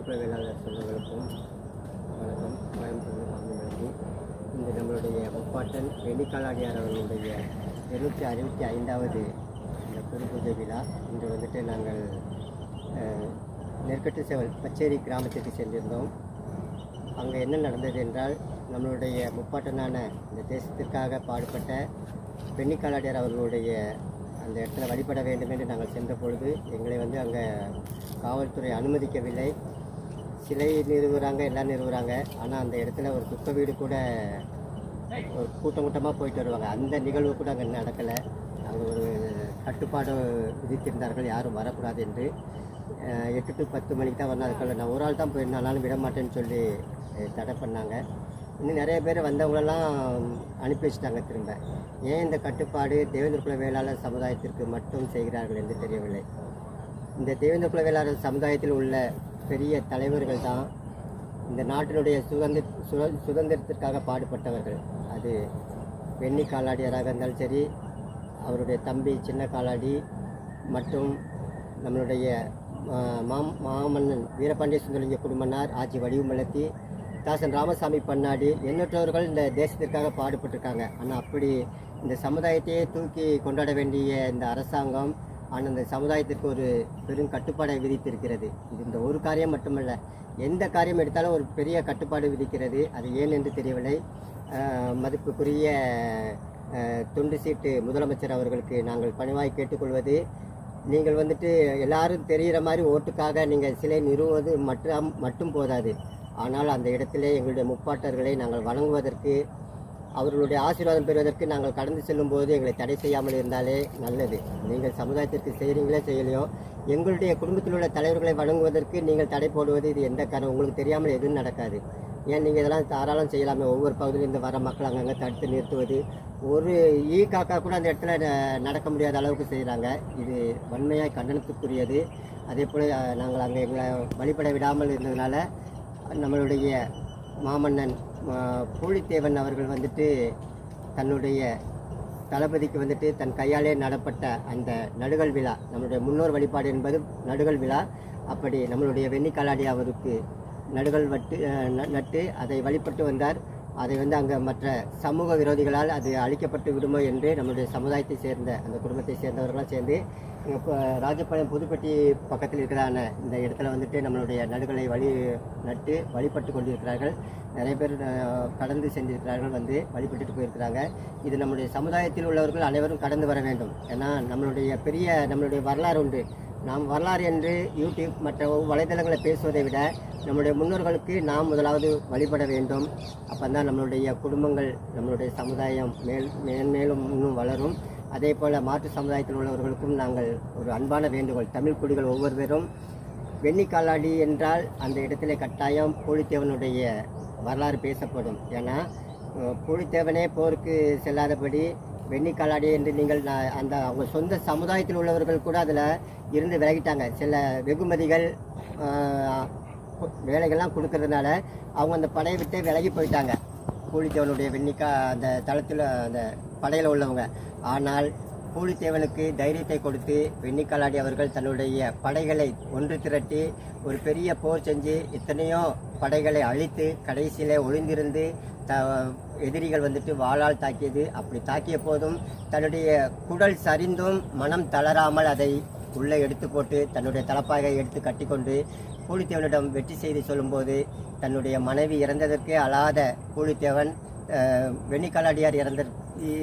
தேவேந்திர வேளாளர் சொந்தங்களுக்கும் வணக்கம் கோயம்புத்தூர் மாநிலங்களுக்கு இந்த நம்மளுடைய முப்பாட்டன் வெள்ளிக்காலாடியார் அவர்களுடைய இருநூற்றி அறுபத்தி ஐந்தாவது இந்த குரு பூஜை விழா. இன்று வந்துட்டு நாங்கள் நெற்கட்டு சேவல் பச்சேரி கிராமத்திற்கு சென்றிருந்தோம். அங்கே என்ன நடந்தது என்றால் நம்மளுடைய முப்பாட்டனான இந்த தேசத்திற்காக பாடுபட்ட பெண்ணிக்காலாடியார் அவர்களுடைய அந்த இடத்துல வழிபட வேண்டும் என்று நாங்கள் சென்ற பொழுது எங்களை வந்து அங்கே காவல்துறை அனுமதிக்கவில்லை. சிலை நிறுவுறாங்க எல்லாம் நிறுவுறாங்க. ஆனால் அந்த இடத்துல ஒரு குப்பை வீடு கூட ஒரு கூட்டம் கூட்டமாக போயிட்டு வருவாங்க. அந்த நிகழ்வு கூட அங்கே நடக்கலை. அங்கே ஒரு கட்டுப்பாடு விதித்திருந்தார்கள். யாரும் வரக்கூடாது என்று. எட்டு டு பத்து மணிக்கு தான் வரணும் அதுக்குள்ள நான் ஒரு ஆள் தான் போயிருந்தாலும் விட மாட்டேன்னு சொல்லி தடை பண்ணாங்க. இன்னும் நிறைய பேர் வந்தவங்களெல்லாம் அனுப்பி வச்சுட்டாங்க திரும்ப. ஏன் இந்த கட்டுப்பாடு தேவேந்திர குல வேளாளர் சமுதாயத்திற்கு மட்டும் செய்கிறார்கள் என்று தெரியவில்லை. இந்த தேவேந்திர குல வேளாளர் சமுதாயத்தில் உள்ள பெரிய தலைவர்கள் தான் இந்த நாட்டினுடைய சுதந்திர சுத- சுதந்திரத்திற்காக பாடுபட்டவர்கள். அது வெண்ணி காலாடியராக இருந்தாலும் சரி அவருடைய தம்பி சின்ன காலாடி மற்றும் நம்மளுடைய மாம் மாமன்னன் வீரபாண்டிய சுந்தரலிங்க குடும்பனார் ஆட்சி வடிவமலத்தி தாசன் ராமசாமி பண்ணாடி எண்ணற்றவர்கள் இந்த தேசத்திற்காக பாடுபட்டிருக்காங்க. ஆனால் அப்படி இந்த சமுதாயத்தையே தூக்கி கொண்டாட வேண்டிய இந்த அரசாங்கம் ஆனால் இந்த சமுதாயத்திற்கு ஒரு பெரும் கட்டுப்பாடை விதித்திருக்கிறது. இது இந்த ஒரு காரியம் மட்டுமல்ல எந்த காரியம் எடுத்தாலும் ஒரு பெரிய கட்டுப்பாடு விதிக்கிறது. அது ஏன் என்று தெரியவில்லை. மதிப்புக்குரிய தொண்டு சீட்டு முதலமைச்சர் அவர்களுக்கு நாங்கள் பணிவாய் கேட்டுக்கொள்வது. நீங்கள் வந்துட்டு எல்லாரும் தெரிகிற மாதிரி ஓட்டுக்காக நீங்கள் சிலை நிறுவுவது மட்டும் மட்டும் போதாது. ஆனால் அந்த இடத்திலே எங்களுடைய முப்பாட்டர்களை நாங்கள் வணங்குவதற்கு அவர்களுடைய ஆசீர்வாதம் பெறுவதற்கு நாங்கள் கடந்து செல்லும் போது எங்களை தடை செய்யாமல் இருந்தாலே நல்லது. நீங்கள் சமுதாயத்திற்கு செய்கிறீங்களே செய்யலையோ? எங்களுடைய குடும்பத்தில் உள்ள தலைவர்களை வழங்குவதற்கு நீங்கள் தடை போடுவது இது எந்த காரணம் உங்களுக்கு தெரியாமல் எதுவும் நடக்காது. ஏன் நீங்கள் இதெல்லாம் தாராளம் செய்யலாமே? ஒவ்வொரு பகுதியிலேருந்து வர மக்கள் அங்கங்கே தடுத்து நிறுத்துவது. ஒரு ஈ காக்கா கூட அந்த இடத்துல ந- நடக்க முடியாத அளவுக்கு செய்கிறாங்க இது வன்மையாக கண்டனத்துக்குரியது. அதே போல் நாங்கள் அங்கே எங்களை வழிபட விடாமல் இருந்ததுனால நம்மளுடைய மாமன்னன் பூலித்தேவன் அவர்கள் வந்துட்டு தன்னுடைய தளபதிக்கு வந்துட்டு தன் கையாலே நடப்பட்ட அந்த நடுகள் விழா நம்மளுடைய முன்னோர் வழிபாடு என்பது நடுகள் விழா. அப்படி நம்மளுடைய வெண்ணிக்காலாடி அவருக்கு நடுகள் வட்டு நட்டு அதை வழிபட்டு வந்தார். அதை வந்து அங்கே மற்ற சமூக விரோதிகளால் அது அழிக்கப்பட்டு விடுமோ என்று நம்மளுடைய சமுதாயத்தை சேர்ந்த அந்த குடும்பத்தை சேர்ந்தவர்களாம் சேர்ந்து இப்போ ராஜபாளையம் புதுப்பட்டி பக்கத்தில் இருக்கிறான இந்த இடத்துல வந்துட்டு நம்மளுடைய நடுகளை வழி நட்டு வழிபட்டு கொண்டிருக்கிறார்கள். நிறைய பேர் கடந்து சென்றிருக்கிறார்கள் வந்து வழிபட்டுட்டு போயிருக்கிறாங்க. இது நம்முடைய சமுதாயத்தில் உள்ளவர்கள் அனைவரும் கடந்து வர வேண்டும். ஏன்னா நம்மளுடைய பெரிய நம்மளுடைய வரலாறு உண்டு. நாம் வரலாறு என்று யூடியூப் மற்ற வலைதளங்களை பேசுவதை விட நம்முடைய முன்னோர்களுக்கு நாம் முதலாவது வழிபட வேண்டும். அப்போ தான் நம்மளுடைய குடும்பங்கள் நம்மளுடைய சமுதாயம் மேல் மேன்மேலும் இன்னும் வளரும். அதே போல் மாற்று சமுதாயத்தில் உள்ளவர்களுக்கும் நாங்கள் ஒரு அன்பான வேண்டுகோள். தமிழ் குடிகள் ஒவ்வொருவரும் வெண்ணிக்காலாடி என்றால் அந்த இடத்திலே கட்டாயம் பூலித்தேவனுடைய வரலாறு பேசப்படும். ஏன்னா அஹ், பூலித்தேவனே போருக்கு செல்லாதபடி வெண்ணிக்காலாடி என்று நீங்கள் நான் அந்த அவங்க சொந்த சமுதாயத்தில் உள்ளவர்கள் கூட அதில் இருந்து விலகிட்டாங்க. சில வெகுமதிகள் வேலைகள்லாம் கொடுக்கறதுனால அவங்க அந்த படையை விட்டு விலகி போயிட்டாங்க. பூலித்தேவனுடைய வெண்ணிக்கா அந்த தளத்தில் அந்த படையில் உள்ளவங்க. ஆனால் பூலித்தேவனுக்கு தைரியத்தை கொடுத்து வெண்ணிக்காலாடி அவர்கள் தன்னுடைய படைகளை ஒன்று திரட்டி ஒரு பெரிய போர் செஞ்சு எத்தனையோ படைகளை அழித்து கடைசியில் ஒளிந்திருந்து த எதிரிகள் வந்துட்டு வாளால் தாக்கியது. அப்படி தாக்கிய போதும் தன்னுடைய குடல் சரிந்தும் மனம் தளராமல் அதை உள்ளே எடுத்து போட்டு தன்னுடைய தலப்பாகை எடுத்து கட்டிக்கொண்டு பூலித்தேவனிடம் வெற்றி செய்தி சொல்லும்போது தன்னுடைய மனைவி இறந்ததற்கே அழாத பூலித்தேவன் வெண்ணிக்கலாடியார் இறந்த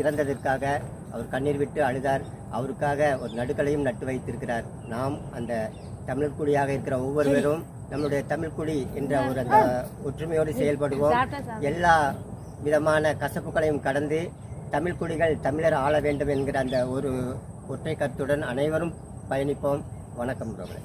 இறந்ததற்காக அவர் கண்ணீர் விட்டு அழுதார். அவருக்காக ஒரு நடுக்கலையும் நட்டு வைத்திருக்கிறார். நாம் அந்த தமிழர் குடியாக இருக்கிற ஒவ்வொருவரும் நம்முடைய தமிழ் குடி என்ற ஒரு அந்த ஒற்றுமையோடு செயல்படுவோம். எல்லா விதமான கசப்புகளையும் கடந்து தமிழ் குடிகள் தமிழர் ஆள வேண்டும் என்கிற அந்த ஒரு ஒற்றை கருத்துடன் அனைவரும் பயணிப்போம். வணக்கம் பிரபல